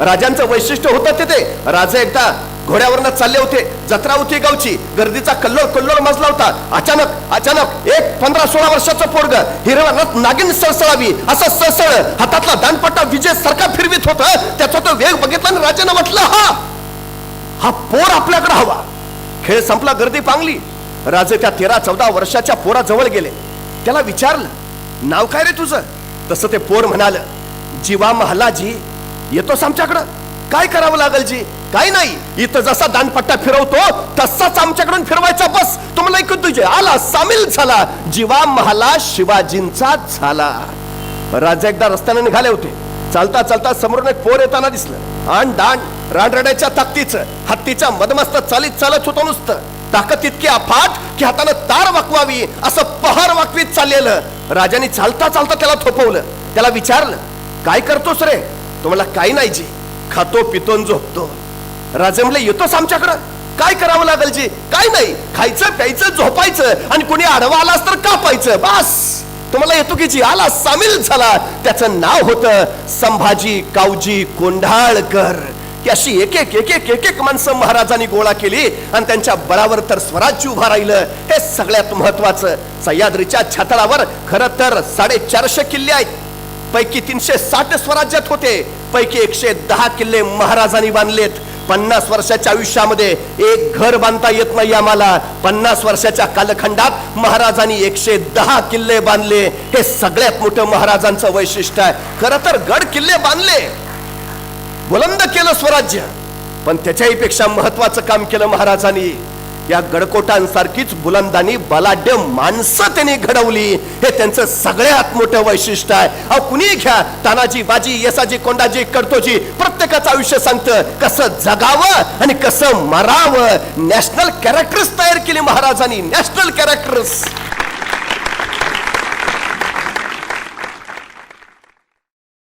राजांचं वैशिष्ट्य होतं तिथे. ते राजे एकदा घोड्यावरनं चालले होते. जत्रा होती गावची. गर्दीचा कल्लोळ कल्लोळ मजला होता. अचानक अचानक एक पंधरा सोळा वर्षाचं पोरग हिरवा नागिन सळसळावी. असं सळसळ हातातला दानपट्टा विजय सारखा फिरवीत होत. त्याचा तो वेग बघितला आणि राजानं म्हटलं हा हा पोर आपल्याकडे हवा. खेळ संपला गर्दी पांगली. राजे त्या तेरा चौदा वर्षाच्या पोराजवळ गेले. त्याला विचारलं नाव काय रे तुझं? तसं ते पोर म्हणाल जीवा महालाजी येतोस आमच्याकडं. काय करावं लागल जी? काय नाही. इथं जसा दानपट्टा फिरवतो तसाच आमच्याकडून फिरवायचा बस. तुम्हाला ऐकून तुझे. आला सामील झाला. जीवा महाला शिवाजींचा झाला. राजा एकदा रस्त्याने निघाले होते. चालता चालता समोरून एक पोर येताना दिसलं. आण दाण रानरड्याच्या ताकदीचं हत्तीच्या मदमस्त चालीत चालत होतो नुसतं. ताकद इतकी अफाट की हातानं तार वाकवावी असं पहार वाकवीत चाललेलं. राजाने चालता चालता त्याला थोपवलं. त्याला विचारलं काय करतोस रे? तुम्हाला काही नाही जी. खातो पितो झोपतो. राजे म्हणले येतोस आमच्याकडं? काय करावं लागेल जी? काय नाही. खायचं प्यायचं झोपायचं. आणि कोणी आडवा आलास तर कापायचं. बस. तुम्हाला येतो की जी? आला सामील झाला. त्याचं नाव होतं संभाजी कावजी कोंढाळकर. की अशी एक एक एक एक एक एक माणसं महाराजांनी गोळा केली आणि त्यांच्या बळावर तर स्वराज्य उभा राहिलं. हे सगळ्यात महत्वाचं. सह्याद्रीच्या छातळावर खरं तर साडेचारशे किल्ले आहेत. पैकी तीनशे साठ स्वराज्यात होते. पैकी एकशे दहा किल्ले महाराजांनी बांधलेत. पन्नास वर्षाच्या आयुष्यामध्ये एक घर बांधता येत नाही आम्हाला. पन्नास वर्षाच्या कालखंडात महाराजांनी एकशे दहा किल्ले बांधले. हे सगळ्यात मोठं महाराजांचं वैशिष्ट्य आहे. खरं तर गड किल्ले बांधले. बुलंद केलं स्वराज्य. पण त्याच्याही पेक्षा महत्वाचं काम केलं महाराजांनी. या गडकोटांसारखीच बुलंदानी बलाढ्य माणसं त्यांनी घडवली. हे त्यांचं सगळ्यात मोठं वैशिष्ट्य आहे. अहो कुणी घ्या. तानाजी बाजी यसाजी कोंडाजी कडतोजी प्रत्येकाचं आयुष्य सांगतं. कसं जगावं आणि कसं मरावं. नॅशनल कॅरेक्टर्स तयार केली महाराजांनी. National characters.